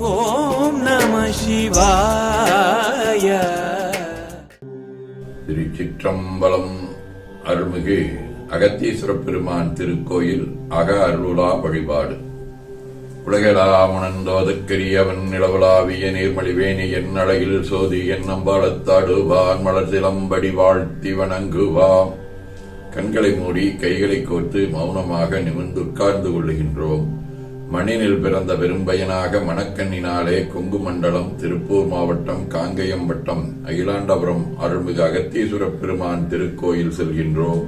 ஓம் நம சிவாய. திருச்சிற்றம்பலம் அருள்மிகு அகத்தீஸ்வர பெருமான் திருக்கோயில் அக அருளா வழிபாடு. உலகெலாம் உணர்ந்தோதற்கரியவன் நிலவலாவிய நீர்மலிவேணி என் அழகில் சோதி என் நம்பாளத்தாடுவான் மலர்திலம்படி வாழ்த்தி வணங்குவாம். கண்களை மூடி கைகளை கோர்த்து மௌனமாக நிமிர்ந்து உட்கார்ந்து கொள்ளுகின்றோம். மண்ணினில் பிறந்த பெரும்பயனாக மணக்கண்ணினாலே கொங்கு மண்டலம் திருப்பூர் மாவட்டம் காங்கயம் வட்டம் அகிலாண்டபுரம் அருள்மிகு அகத்தீஸ்வர பெருமான் திருக்கோயில் செல்கின்றோம்.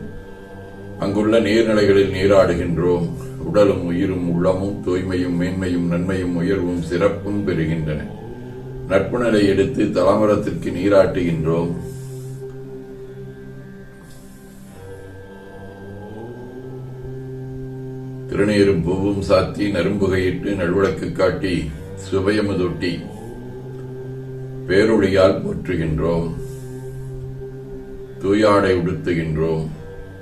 அங்குள்ள நீர்நிலைகளில் நீராடுகின்றோம். உடலும் உயிரும் உள்ளமும் தூய்மையும் மேன்மையும் நன்மையும் உயர்வும் சிறப்பும் பெறுகின்றன. நட்பு நிலை எடுத்து தலமரத்திற்கு நீராட்டுகின்றோம். திருநீரும் பூவும் சாத்தி நரும்புகையிட்டு நல்விளக்கு காட்டி சுபயமுதொட்டி பேரொழியால் போற்றுகின்றோம். தூயாடை உடுத்துகின்றோம்.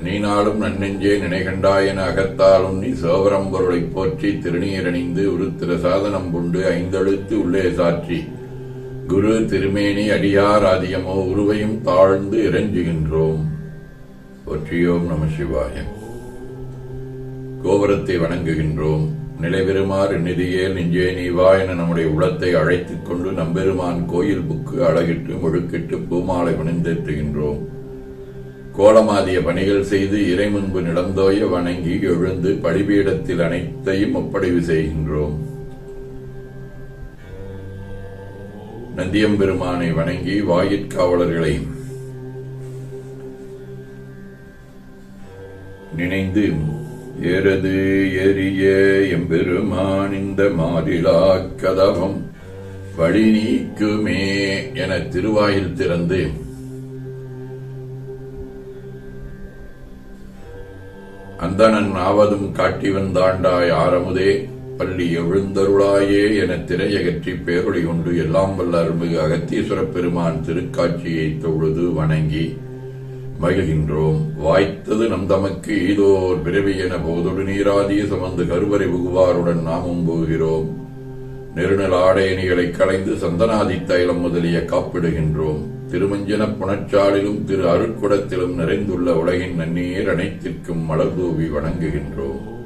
நீ நாளும் நன்னெஞ்சே நினைகண்டாயன அகத்தாலும் நீ சோவரம் பொருளைப் போற்றி திருநீரணிந்து உருத்திர சாதனம் கொண்டு ஐந்தெழுத்து உள்ளே சாற்றி. குரு திருமேனி அடியார் ஆதியமோ உருவையும் தாழ்ந்து இறைஞ்சுகின்றோம். போற்றியோம் நம சிவாயன் கோபுரத்தை வணங்குகின்றோம். நிலைபெறுமாறு நிதியே நெஞ்சே நீவா என நம்முடைய உளத்தை அழைத்துக் கொண்டு நம்பெருமான் கோயில் புக்கு அழகிட்டு முழுக்கிட்டு பூமாலை வணிந்தேற்றுகின்றோம். கோலமாதிய பணிகள் செய்து இறை முன்பு நிலந்தோய வணங்கி எழுந்து பலிபீடத்தில் அனைத்தையும் ஒப்படைவு செய்கின்றோம். நந்தியம்பெருமானை வணங்கி வாயிற்காவலர்களை நினைந்து ஏறது எரிய எம்பெருமான் இந்த மாறிலா கதவம் வழி நீக்குமே என திருவாயில் திறந்து அந்தணன் ஆவதும் காட்டி வந்தாண்டாய் ஆரமுதே பள்ளி எழுந்தருளாயே என திரையகற்றி பேரொழி கொண்டு எல்லாம் வல்ல அருள்மிகு அகத்தீஸ்வர பெருமான் திருக்காட்சியை தொழுது வணங்கி மகிழ்கின்றோம். வாய்த்தது நம் தமக்கு ஏதோர் பிறவி என போதொடு நீராதிய சுமந்து கருவறை புகுவாருடன் நாமும் போகிறோம். நெருநல் ஆடையணிகளை களைந்து சந்தனாதி தைலம் முதலிய காப்பிடுகின்றோம். திருமஞ்சன புனச்சாலிலும் திரு அருட்குடத்திலும் நிறைந்துள்ள உலகின் நன்னீர் அனைத்திற்கும் மலர் தூவி வணங்குகின்றோம்.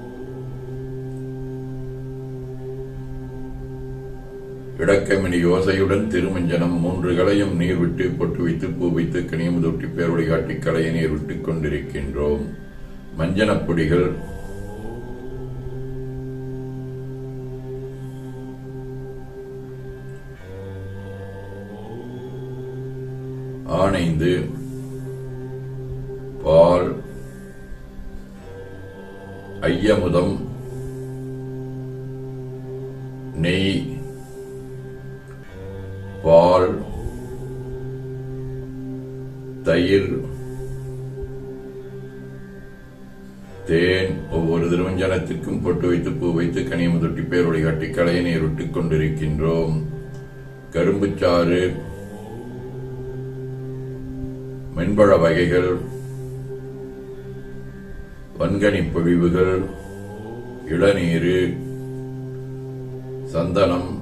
விளக்கமினி யோசையுடன் திருமஞ்சனம் மூன்று களையும் நீர் விட்டு பொட்டு வைத்து பூ வைத்து கனியமுதொட்டி பேரொழி காட்டி களையை நீர் விட்டு கொண்டிருக்கின்றோம். மஞ்சனப் பொடிகள். ஆனைந்து பால் ஐயமுதம் நெய் பால் தயிர் தேன் ஒவ்வொரு திருமஞ்சனத்திற்கும் பொட்டு வைத்து பூ வைத்து கனியமுதொட்டி தொட்டி பேருடைய கட்டி கலையினை விட்டுக் கொண்டிருக்கின்றோம். கரும்புச்சாறு மென்பழ வகைகள் வன்கனி பொழிவுகள் இளநீரு சந்தனம்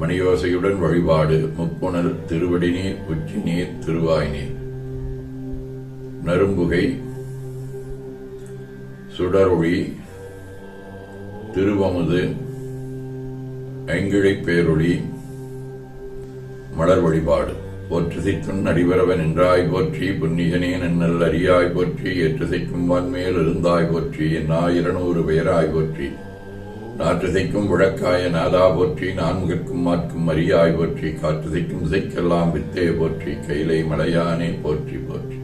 மணியோசையுடன் வழிபாடு. முப்புணர் திருவடினே நீர் உச்சி நீர் திருவாய் நீர் நரும்புகை சுடரொளி திருவமுது ஐங்கிழை பேரொளி மலர் வழிபாடு. போற்றுசைத்துன் அடிவரவன் என்றாய் போற்றி புன்னிகனே நன்னல் அறியாய் போற்றி ஏற்றுசைக்கும் வான்மேல் இருந்தாய் போற்றி என் ஆயிரநூறு பெயராய் போற்றி. நாற்றுசைக்கும் விளக்காய நாதா போற்றி நான்முகற்கும் மாற்கும் மரியாய் போற்றி காற்றுசைக்கும் இசைக்கெல்லாம் வித்தே போற்றி கைலை மலையானே போற்றி போற்றி.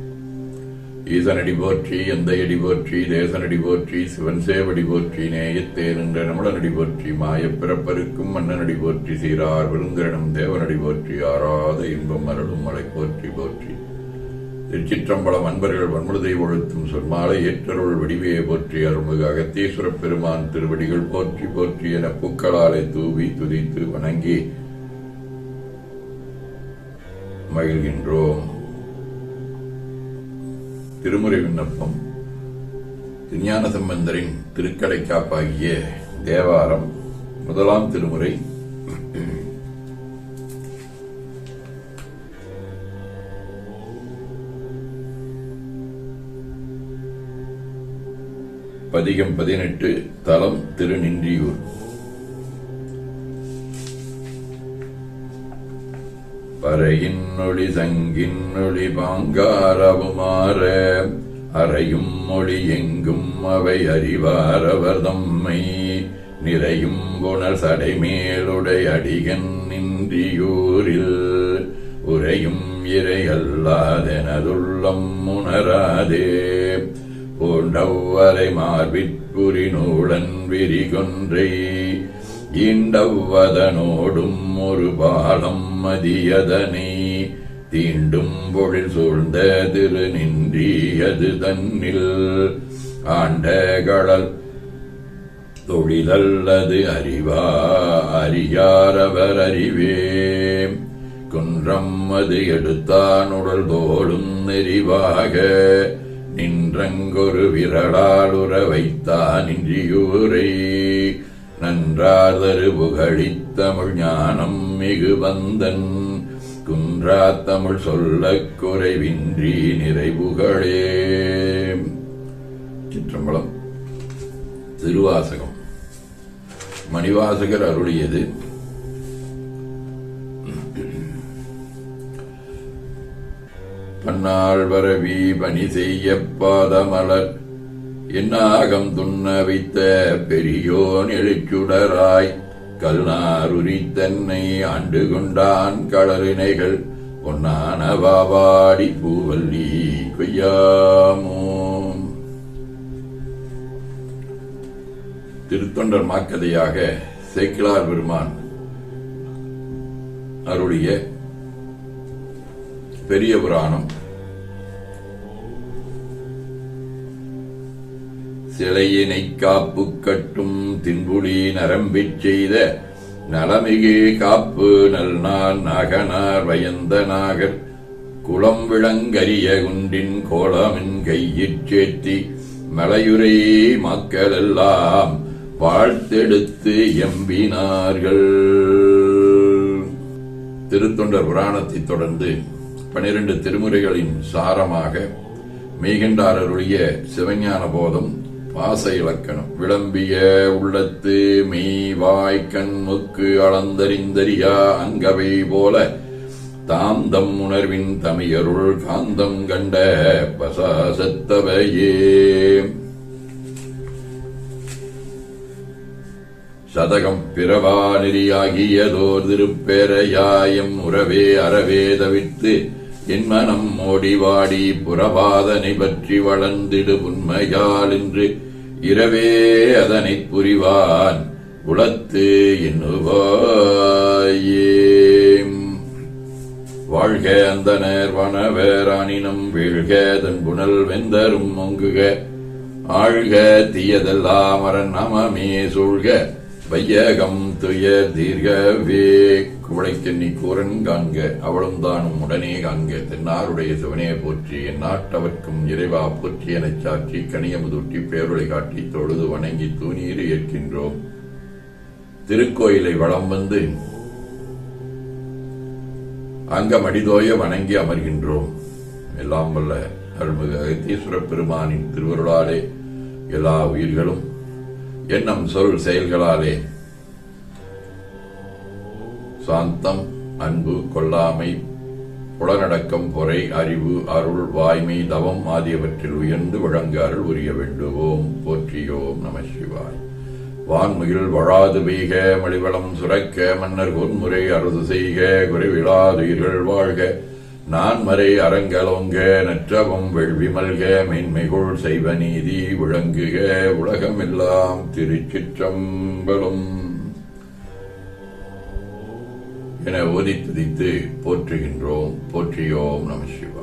ஈசனடி போற்றி எந்தையடி போற்றி தேசனடி போற்றி சிவன் சேவடி போற்றி நேயத்தே நின்ற நமடனடி போற்றி மாயப் பிறப்பருக்கும் மன்னனடி போற்றி சீரார் விருந்திரனும் தேவனடி போற்றி ஆராத இன்பம் அருளும் மலை போற்றி போற்றி. திருச்சிற்றம்பலம் அன்பர்கள் வன்முழுதை ஒழுத்தும் சொன்மாலை ஏற்றருள் வடிவையை போற்றி அருள்மிகு அகத்தீஸ்வரப் பெருமான் திருவடிகள் போற்றி போற்றி என பூக்களாலை தூவி துதித்து வணங்கி மகிழ்கின்றோம். திருமுறை விண்ணப்பம். திருஞான சம்பந்தரின் திருக்கடை காப்பாகிய தேவாரம் முதலாம் திருமுறை. பதிகம் பதினெட்டு தலம் திருநின்றியூர். பறையின் ஒளி சங்கின் ஒளி பாங்காரவுமாற அறையும் மொழி எங்கும் அவை அறிவாரவர் தம்மை. நிறையும் புனர் சடைமேலுடை அடிகன் நின்றியூரில் உரையும் இறை அல்லாதெனதுள்ளம் உணராதே. பூண்டவ்வரை மார்பிற்புரி நூலன் விரிகொன்றை. ஈண்டவ்வதனோடும் ஒரு பாலம் மதியதனை. தீண்டும் பொழில் சூழ்ந்த திரு நின்றியது தன்னில். ஆண்ட கடல் தொழிலல்லது அறிவா அறியாரவர் அறிவே குன்றம் அது எடுத்தான் உடல் தோளும் நெறிவாக. நின்றங்கொரு விரலாலுற வைத்தான் இன்றியூரை. நன்றாதரு புகழித் தமிழ் ஞானம் மிகு வந்தன். குன்றா தமிழ் சொல்லக் குறைவின்றி நிறைவுகளே. சிற்றம்பலம் திருவாசகம். மணிவாசகர் அருளியது பன்னாள் வரவி பணி செய்ய பாதமலர். என்னாகம் துண்ண வைத்த பெரியோன் எழுச்சுடராய். கல்நாருரி தன்னை ஆண்டு கொண்டான் களறினைகள் பொன்னான பாவாடி பூவல்லி கொய்யாமோ. திருத்தொண்டர் மாக்கதையாக சேக்கிலார் பெருமான் அருளிய பெரிய புராணம். சிலையினை காப்பு கட்டும் தின்புலி நரம்பிச் செய்த நலமிகு காப்பு நல்நான் நாகனார் வயந்த நாகர். குளம் விளங்கரிய குண்டின் கோலமின் கையிற் சேத்தி மலையுரை மக்களெல்லாம் வாழ்த்தெடுத்து எம்பினார்கள். திருத்தொண்டர் புராணத்தைத் தொடர்ந்து பனிரெண்டு திருமுறைகளின் சாரமாக மெய்கண்டாரருடைய சிவஞான போதம் பாச இலக்கணம் விளம்பிய உள்ளத்து மெய் வாய் கண் முக்கு அளந்தறிந்தறியா அங்கவை போல தாந்தம் உணர்வின் தமியருள் காந்தம் கண்ட பசாசத்தவையே. சதகம் பிறவா நெறியாகியதோர் திருப்பேரையாயம் உறவே அறவே தவிர்த்து என் மனம் மோடி வாடி புறபாதனை பற்றி வளர்ந்திடு உண்மையால் என்று இரவே அதனைப் புரிவான் உளத்து எண்ணுவாயே வாழ்க அந்தனர் வனவேரானினம் வீழ்க தன் புனல் வெந்தரும் மொங்குக ஆழ்க தீயதெல்லாம் அரண் நமமே சூழ்க. வையகம் துயர் தீர்கவே. குவளைக்கண்ணி கூரன் காண்க அவளும் தானும் உடனே காண்க. தென்னாருடைய சிவனே போற்றி என் நாட்டவர்க்கும் இறைவா போற்றி எனச் சாற்றி கனியமுதூட்டி பேருளை காட்டி தொழுது வணங்கி தூணீர் ஏற்கின்றோம். திருக்கோயிலை வளம் வந்து அங்கமடிதோய வணங்கி அமர்கின்றோம். எல்லாம் வல்ல அருள்மிகு அகத்தீஸ்வர பெருமானின் திருவருளாலே எல்லா உயிர்களும் எண்ணம் சொல் செயல்களாலே சாந்தம் அன்பு கொல்லாமை புலனடக்கம் பொறை அறிவு அருள் வாய்மை தவம் ஆகியவற்றில் உயர்ந்து விளங்க அருள் உரிய வேண்டுவோம். போற்றியோம் நம சிவாய். வான்முகில் வழாது பெய்க மலிவளம் சுரக்க மன்னர் பொன்முறை அறுது செய்க குறைவிழாதுயிர்கள் வாழ்க. நான் மறை அரங்கலோங்க நற்றவம் வெள்வி மல்க மேன்மைகொள் செய்வ நீதி விளங்குக உலகமெல்லாம் திருச்சிற்றம்பலம். என ஓதி துதித்து போற்றுகின்றோம். போற்றியோம் நம சிவாய்.